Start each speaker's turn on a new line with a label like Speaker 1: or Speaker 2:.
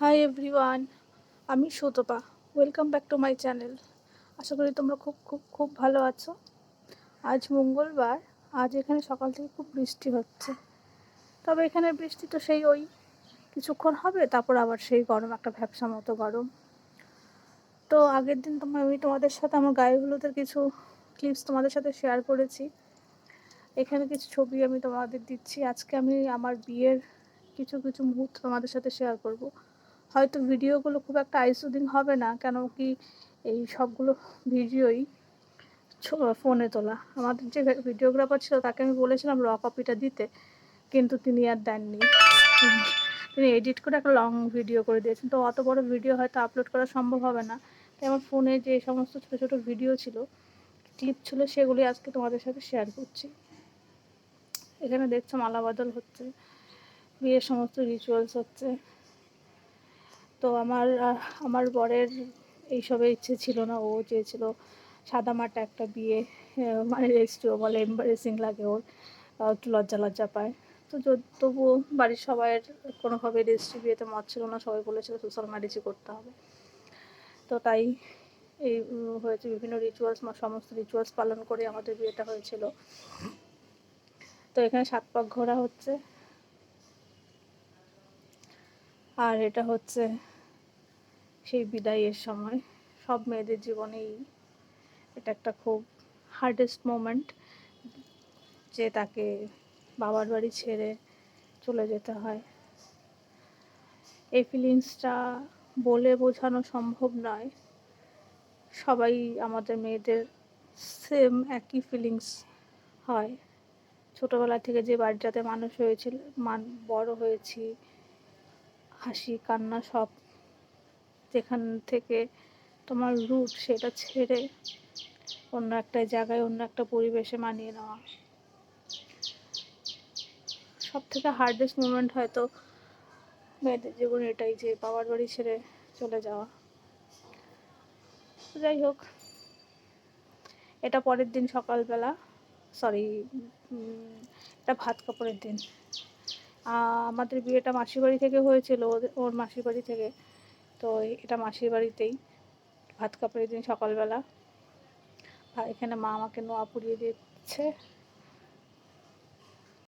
Speaker 1: High everyone আমি Sutapa. Welcome back to my channel আশা করি তোমরা খুব খুব খুব ভালো আছো। আজ মঙ্গলবার, আজ এখানে সকাল থেকে খুব বৃষ্টি হচ্ছে। তবে এখানে বৃষ্টি তো সেই ওই কিছুক্ষণ হবে, তারপর আবার সেই গরম, একটা ভ্যাবসা মতো গরম। তো আগের দিন তোমার আমি তোমাদের সাথে আমার গায়ে হলুদের কিছু ক্লিপস তোমাদের সাথে শেয়ার করেছি। এখানে কিছু ছবি আমি তোমাদের দিচ্ছি। আজকে আমি আমার বিয়ের কিছু কিছু মুহূর্ত তোমাদের সাথে শেয়ার করব। হয়তো ভিডিওগুলো খুব একটা আইসুদিং হবে না কেন কি এই সবগুলো ভিডিওই ফোনে তোলা। আমাদের যে ভিডিওগ্রাফার ছিল তাকে আমি বলেছিলাম র কপিটা দিতে, কিন্তু তিনি আর দেননি। তিনি এডিট করে একটা লং ভিডিও করে দিয়েছেন। তো অত বড় ভিডিও হয়তো আপলোড করা সম্ভব হবে না। তাই আমার ফোনে যে সমস্ত ছোটো ছোটো ভিডিও ছিল ক্লিপ ছিল সেগুলি আজকে তোমাদের সাথে শেয়ার করছি। এখানে দেখছ মালা বদল হচ্ছে, বিয়ের সমস্ত রিচুয়ালস হচ্ছে। তো আমার আমার বরের এইসবে ইচ্ছে ছিল না। ও চেয়েছিল সাদামাটা একটা বিয়ে মানে রেজিস্ট্রিও বলে এম্বারেসিং লাগে ওর একটু লজ্জা লজ্জা পায়। তো তবুও বাড়ির সবাইয়ের কোনোভাবে রেজিস্ট্রি বিয়েতে মত ছিল না। সবাই বলেছিল সোশ্যাল ম্যারেজই করতে হবে। তো তাই এই হয়েছে বিভিন্ন রিচুয়ালস সমস্ত রিচুয়ালস পালন করে আমাদের বিয়েটা হয়েছিল। তো এখানে সাত পাক ঘোরা হচ্ছে। আর এটা হচ্ছে সেই বিদায়ের সময় সব মেয়েদের জীবনেই এটা একটা খুব হার্ডেস্ট মোমেন্ট যে তাকে বাবার বাড়ি ছেড়ে চলে যেতে হয়। এই ফিলিংসটা বলে বোঝানো সম্ভব নয়। সবাই আমাদের মেয়েদের সেম একই ফিলিংস হয়। ছোটোবেলা থেকে যে বাড়িটাতে মানুষ হয়েছিল, মান বড় হয়েছি, হাসি, কান্না সব যেখান থেকে তোমার রুট সেটা ছেড়ে অন্য একটা জায়গায়, অন্য একটা পরিবেশে মানিয়ে নেওয়া। সব থেকে হার্ডেস্ট মুমেন্ট হয়তো মেয়েদের জীবনে এটাই যে বাবার বাড়ি ছেড়ে চলে যাওয়া। যাই হোক, এটা পরের দিন সকালবেলা সরি এটা ভাত কাপড়ের দিন। আমাদের বিয়েটা মাসির বাড়ি থেকে হয়েছিল ওর মাসির বাড়ি থেকে। তো এটা মাসির বাড়িতেই। ভাত কাপড়ের দিন সকালবেলা। এখানে মা আমাকে নোয়া পুড়িয়ে দিচ্ছে।